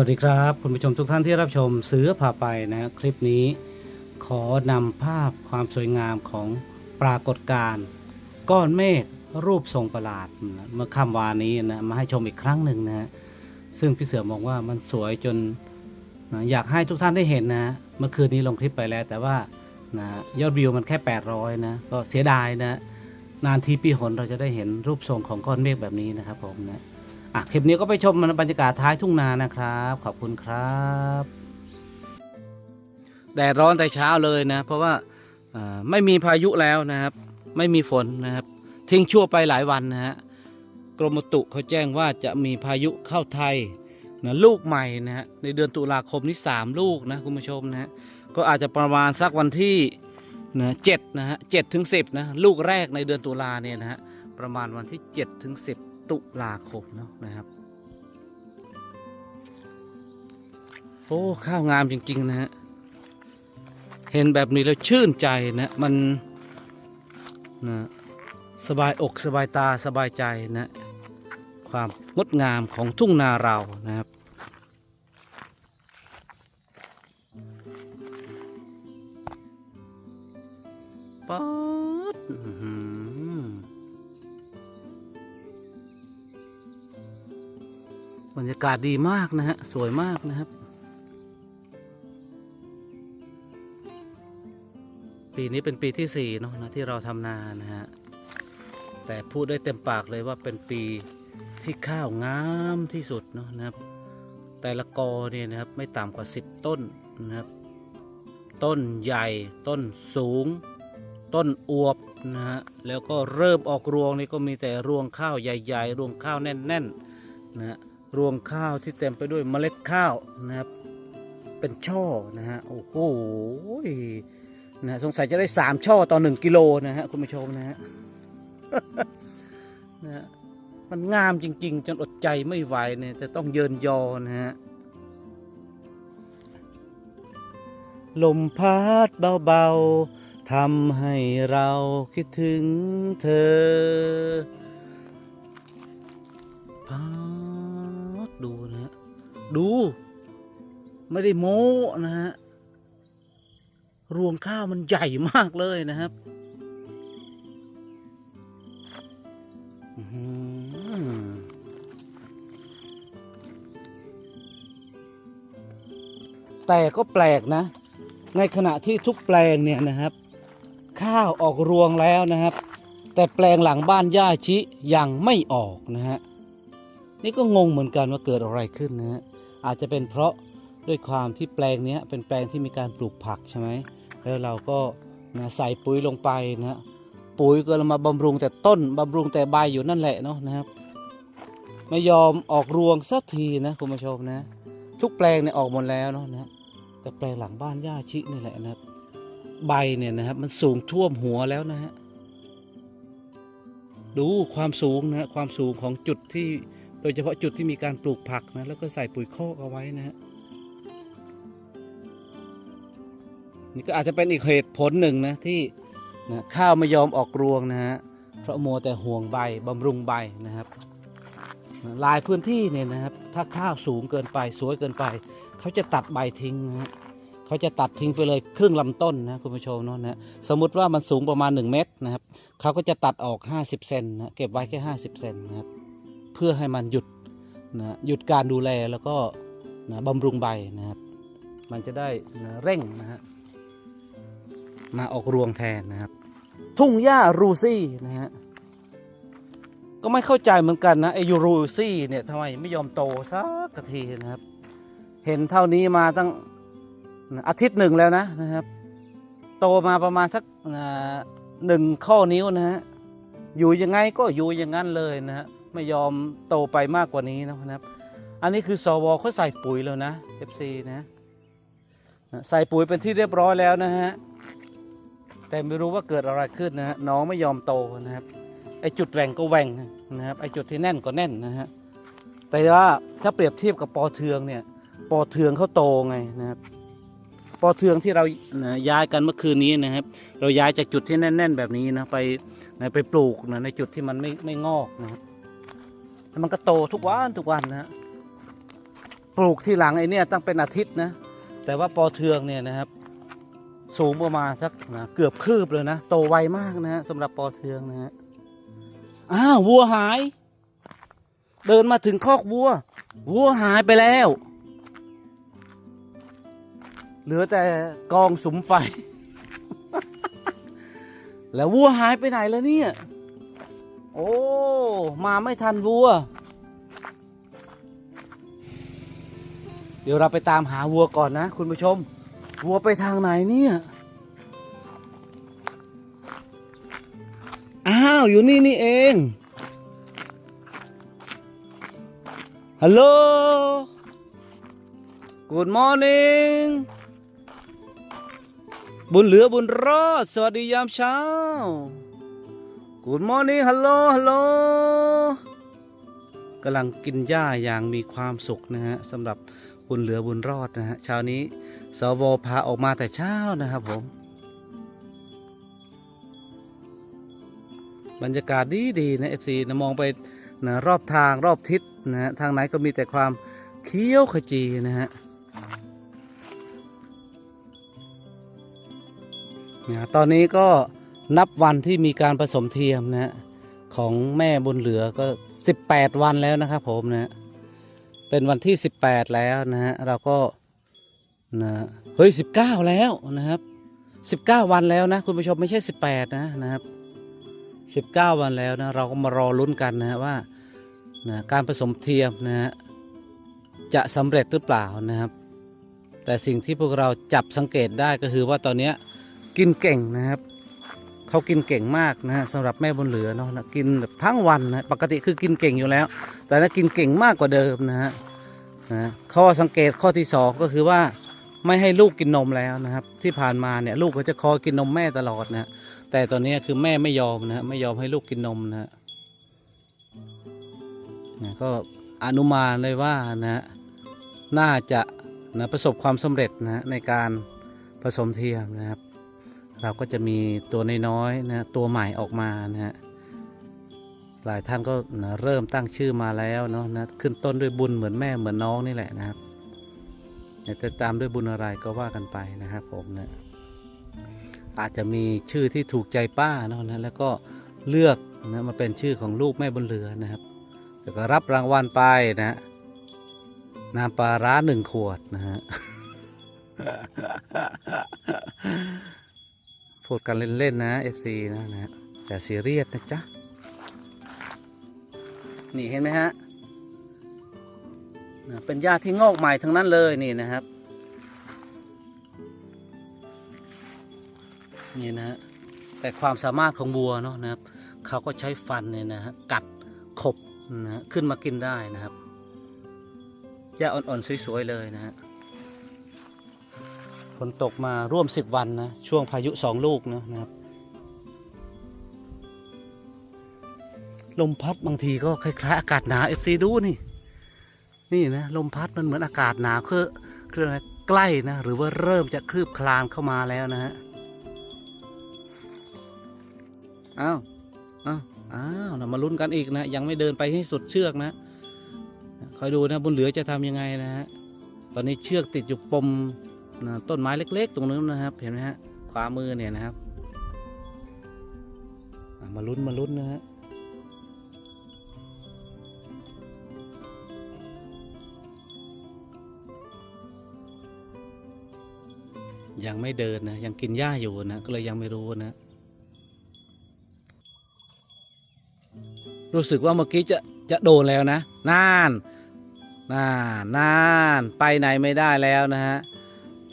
วัสดีครับคุณผู้ชมทุกท่านที่รับชมเสือผ่าไปนะคลิปนี้ ขอนำภาพความสวยงามของปรากฏการณ์ก้อนเมฆรูปทรงประหลาดนะเมื่อค่ำวานนี้นะมาให้ชมอีกครั้งหนึ่งนะฮะซึ่งพี่เสือมองว่ามันสวยจนนะอยากให้ทุกท่านได้เห็นนะเมื่อคืนนี้ลงคลิปไปแล้ว แต่ว่านะยอดวิวมันแค่ 800 นะก็เสียดายนะนานทีปีหนเราจะได้เห็นรูปทรงของก้อนเมฆแบบนี้นะครับผมนะ อะคลิปนี้ก็ไปชมบรรยากาศท้ายทุ่งนานะครับ ขอบคุณครับแดดร้อนแต่เช้าเลยนะ เพราะว่าไม่มีพายุแล้วนะครับ ไม่มีฝนนะครับ ทิ้งชั่วไปหลายวันนะฮะกรมอุตุเขาแจ้งว่าจะมีพายุเข้าไทยนะลูกใหม่นะฮะในเดือนตุลาคมนี้สามลูกนะคุณผู้ชมนะฮะก็อาจจะประมาณสักวันที่นะเจ็ดนะฮะเจ็ดถึงสิบนะลูกแรกในเดือนตุลาเนี่ยนะฮะประมาณวันที่เจ็ดถึงสิบ ตุลาคมเนาะนะครับ โอ้ข้าวงามจริง ๆ นะฮะ เห็นแบบนี้แล้วชื่นใจนะมันนะสบายอกสบายตาสบายใจนะ ความงดงามของทุ่งนาเรานะครับป๊อด บรรยากาศดีมากนะฮะ สวยมากนะครับ ปีนี้เป็นปีที่สี่เนาะนะที่เราทำนานะฮะ แต่พูดได้เต็มปากเลยว่าเป็นปีที่ข้าวงามที่สุดเนาะนะครับ แต่ละกอเนี่ยนะครับไม่ต่ำกว่าสิบต้นนะครับ ต้นใหญ่ต้นสูง ต้นอวบนะฮะแล้วก็เริ่มออกรวงนี่ก็มีแต่รวงข้าวใหญ่ ๆ รวงข้าวแน่น ๆ นะฮะ รวงข้าวที่เต็มไปด้วยเมล็ดข้าวนะครับ เป็นช่อนะฮะโอ้โหนะสงสัยจะได้สามช่อต่อหนึ่งกิโลนะฮะคุณผู้ชมนะฮะนะฮะมันงามจริง ๆ จนอดใจไม่ไหวเนี่ยจะต้องเยินยอนะฮะลมพัดเบาๆทำให้เราคิดถึงเธอ ดู ไม่ได้โม้นะฮะ รวงข้าวมันใหญ่มากเลยนะครับแต่ก็แปลกนะ ในขณะที่ทุกแปลงเนี่ยนะครับ ข้าวออกรวงแล้วนะครับ แต่แปลงหลังบ้านย่าชิยังไม่ออกนะฮะนี่ก็งงเหมือนกันว่าเกิดอะไรขึ้นนะฮะ อาจจะเป็นเพราะด้วยความที่แปลงนี้เป็นแปลงที่มีการปลูกผักใช่ไหมแล้วเราก็นะใส่ปุ๋ยลงไปนะฮะปุ๋ยก็เรามาบำรุงแต่ต้นบำรุงแต่ใบอยู่นั่นแหละเนาะนะครับ ไม่ยอมออกรวงสักทีนะคุณผู้ชมนะ ทุกแปลงเนี่ยออกหมดแล้วเนาะนะแต่แปลงหลังบ้านย่าชินี่แหละนะครับ ใบเนี่ยนะครับ มันสูงท่วมหัวแล้วนะฮะดูความสูงนะฮะความสูงของจุดที่ โดยเฉพาะจุดที่มีการปลูกผักนะแล้วก็ใส่ปุ๋ยคอกเอาไว้นะฮะนี่ก็อาจจะเป็นอีกเหตุผลหนึ่งนะที่นะข้าวไม่ยอมออกรวงนะฮะเพราะมัวแต่ห่วงใบบำรุงใบนะครับลายพื้นที่เนี่ยนะครับ ถ้าข้าวสูงเกินไปสวยเกินไป เขาจะตัดใบทิ้งนะฮะเขาจะตัดทิ้งไปเลยครึ่งลำต้นนะคุณผู้ชมเนาะนะสมมติว่ามันสูงประมาณ 1 เมตรนะครับเขาก็จะตัดออก 50 เซนนะเก็บไว้แค่ 50 เซนนะครับ เพื่อให้มันหยุดนะหยุดการดูแลแล้วก็นะบำรุงใบนะครับ มันจะได้นะเร่งนะฮะมาออกรวงแทนนะครับ ทุ่งหญ้ารูซี่นะฮะก็ไม่เข้าใจเหมือนกันนะไอยูรูซี่เนี่ยทำไมไม่ยอมโตสักทีนะครับ เห็นเท่านี้มาตั้งอาทิตย์หนึ่งแล้วนะนะครับ โตมาประมาณสักหนึ่งข้อนิ้วนะฮะอยู่ยังไงก็อยู่อย่างนั้นเลยนะฮะ ไม่ยอมโตไปมากกว่านี้นะครับ อันนี้คือสวเขาใส่ปุ๋ยแล้วนะ FC นะใส่ปุ๋ยเป็นที่เรียบร้อยแล้วนะฮะแต่ไม่รู้ว่าเกิดอะไรขึ้นนะฮะน้องไม่ยอมโตนะครับไอจุดแหว่งก็แหว่งนะครับไอจุดที่แน่นก็แน่นนะฮะแต่ว่าถ้าเปรียบเทียบกับปอเทืองเนี่ยปอเทืองเขาโตไงนะครับปอเทืองที่เรานะย้ายกันเมื่อคืนนี้นะครับ เราย้ายจากจุดที่แน่น ๆ แบบนี้นะไปนไปปลูกนะในจุดที่มันไม่ไม่งอกนะครับ มันก็โตทุกวันทุกวันนะฮะปลูกที่หลังไอ้เนี่ยตั้งเป็นอาทิตย์นะ แต่ว่าปอเทืองเนี่ยนะครับ สูงประมาณสักนะเกือบคืบเลยนะ โตไวมากนะฮะสำหรับปอเทืองนะฮะอ้าววัวหาย เดินมาถึงคอกวัว วัวหายไปแล้ว เหลือแต่กองสุมไฟ แล้ววัวหายไปไหนแล้วเนี่ย โอ้ มาไม่ทันวัว เดี๋ยวเราไปตามหาวัวก่อนนะ คุณผู้ชม วัวไปทางไหนเนี่ย อ้าว อยู่นี่นี่เอง ฮัลโหล Good morning บุญเหลือบุญรอด สวัสดียามเช้า Good morning ฮัลโหลฮัลโหลกำลังกินหญ้าอย่างมีความสุขนะฮะสำหรับบุญเหลือบุญรอดนะฮะเช้านี้สวพาออกมาแต่เช้านะครับผม บรรยากาศดีดีนะ FC นะมองไปนะรอบทางรอบทิศนะฮะทางไหนก็มีแต่ความเขียวขจีนะฮะนะตอนนี้ก็ นับวันที่มีการผสมเทียมนะฮะของแม่บุญเหลือก็ 18 วันแล้วนะครับผมนะฮะเป็นวันที่ 18 แล้วนะฮะเราก็นะเฮ้ย 19 แล้วนะครับ 19 วันแล้วนะคุณผู้ชมไม่ใช่ 18 นะนะครับ 19 วันแล้วนะเราก็มารอลุ้นกันนะฮะว่านะการผสมเทียมนะฮะจะสำเร็จหรือเปล่านะครับ แต่สิ่งที่พวกเราจับสังเกตได้ก็คือว่าตอนนี้กินเก่งนะครับ เขากินเก่งมากนะฮะสำหรับแม่บนเหลือเนาะนะกินแบบทั้งวันนะปกติคือกินเก่งอยู่แล้ว แต่นะกินเก่งมากกว่าเดิมนะฮะนะข้อสังเกตข้อที่สองก็คือว่าไม่ให้ลูกกินนมแล้วนะครับ ที่ผ่านมาเนี่ยลูกก็จะคอยกินนมแม่ตลอดนะแต่ตอนนี้คือแม่ไม่ยอมนะฮะไม่ยอมให้ลูกกินนมนะฮะนะก็อนุมานเลยว่านะฮะน่าจะนะประสบความสำเร็จนะในการผสมเทียมนะครับ เราก็จะมีตัวน้อยๆนะตัวใหม่ออกมานะฮะหลายท่านก็นะเริ่มตั้งชื่อมาแล้วเนาะนะขึ้นต้นด้วยบุญเหมือนแม่เหมือนน้องนี่แหละนะครับจะตามด้วยบุญอะไรก็ว่ากันไปนะครับผมนะอาจจะมีชื่อที่ถูกใจป้าเนาะนะแล้วก็เลือกนะมาเป็นชื่อของลูกแม่บนเรือนะครับแล้วก็รับรางวัลไปนะฮะน้ำปลาร้าหนึ่งขวดนะฮะ พูดกันเล่นๆนะ FC นะนะฮะแต่ซีเรียสนะจ๊ะ นี่เห็นไหมฮะเป็นหญ้าที่งอกใหม่ทั้งนั้นเลยนี่นะครับ นี่นะฮะแต่ความสามารถของบัวเนาะนะครับ เขาก็ใช้ฟันเนี่ยนะฮะกัดขบนะฮะขึ้นมากินได้นะครับหญ้าอ่อนๆสวยๆเลยนะฮะ ฝนตกมาร่วมสิบวันนะ ช่วงพายุสองลูกนะนะครับ ลมพัดบางทีก็คล้ายๆ อากาศหนาวเอฟซีดูนี่ นี่นะลมพัดมันเหมือนอากาศหนาวคือคืออะไรใกล้นะ หรือว่าเริ่มจะคลืบคลานเข้ามาแล้วนะฮะอ้าวอ้าวอ้าวเรามาลุ้นกันอีกนะ ยังไม่เดินไปให้สุดเชือกนะคอยดูนะบุญเหลือจะทำยังไงนะฮะตอนนี้เชือกติดอยู่ปม ต้นไม้เล็ก ๆ ตรงนู้นนะครับ เห็นไหมฮะขวามือเนี่ยนะครับมาลุ้นมาลุ้นนะฮะยังไม่เดินนะ ยังกินหญ้าอยู่นะ ก็เลยยังไม่รู้นะ รู้สึกว่าเมื่อกี้จะจะโดนแล้วนะนานนานนานไปไหนไม่ได้แล้วนะฮะ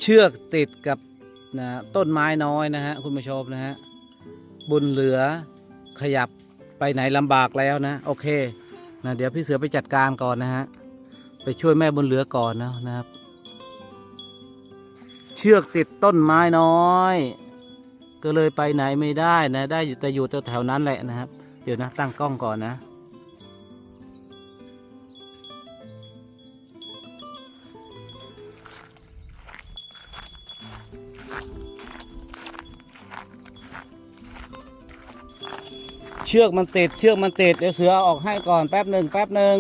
เชือกติดกับนะต้นไม้น้อยนะฮะคุณผู้ชมนะฮะบุญเหลือขยับไปไหนลำบากแล้วนะ โอเคนะเดี๋ยวพี่เสือไปจัดการก่อนนะฮะไปช่วยแม่บุญเหลือก่อนนะนะครับ เชือกติดต้นไม้น้อย ก็เลยไปไหนไม่ได้นะ ได้แต่อยู่แถวๆนั้นแหละนะครับ เดี๋ยวนะตั้งกล้องก่อนนะ เชือกมันติด เชือกมันติดเดี๋ยวเสือเอาออกให้ก่อนแป๊บหนึ่งแป๊บหนึ่ง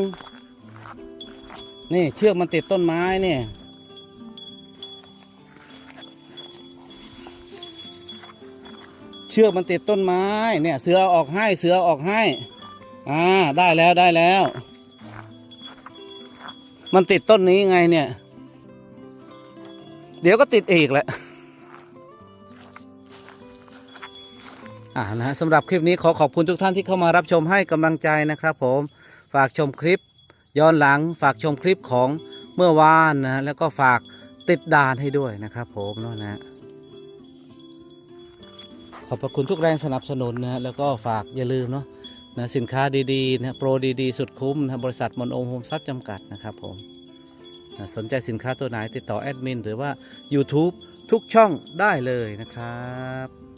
นี่เชือกมันติดต้นไม้นี่เชือกมันติดต้นไม้เนี่ยเสือเอาออกให้เสือเอาออกให้อ่าได้แล้วได้แล้ว มันติดต้นนี้ไงเนี่ย เดี๋ยวก็ติดอีกแหละ อ่านะฮะสำหรับคลิปนี้ขอขอบคุณทุกท่านที่เข้ามารับชมให้กำลังใจนะครับ ผมฝากชมคลิป ย้อนหลังฝากชมคลิปของเมื่อวานนะฮะแล้วก็ฝากติดดานให้ด้วยนะครับ ผมเนาะนะฮะขอบพระคุณทุกแรงสนับสนุนนะฮะแล้วก็ฝากอย่าลืมเนาะนะสินค้าดีๆนะโปรดีๆ สุดคุ้มนะบริษัทมนองโฮมซับจำกัดนะครับผมนะสนใจสินค้าตัวไหนติดต่อแอดมินหรือว่า YouTube ทุกช่องได้เลยนะครับ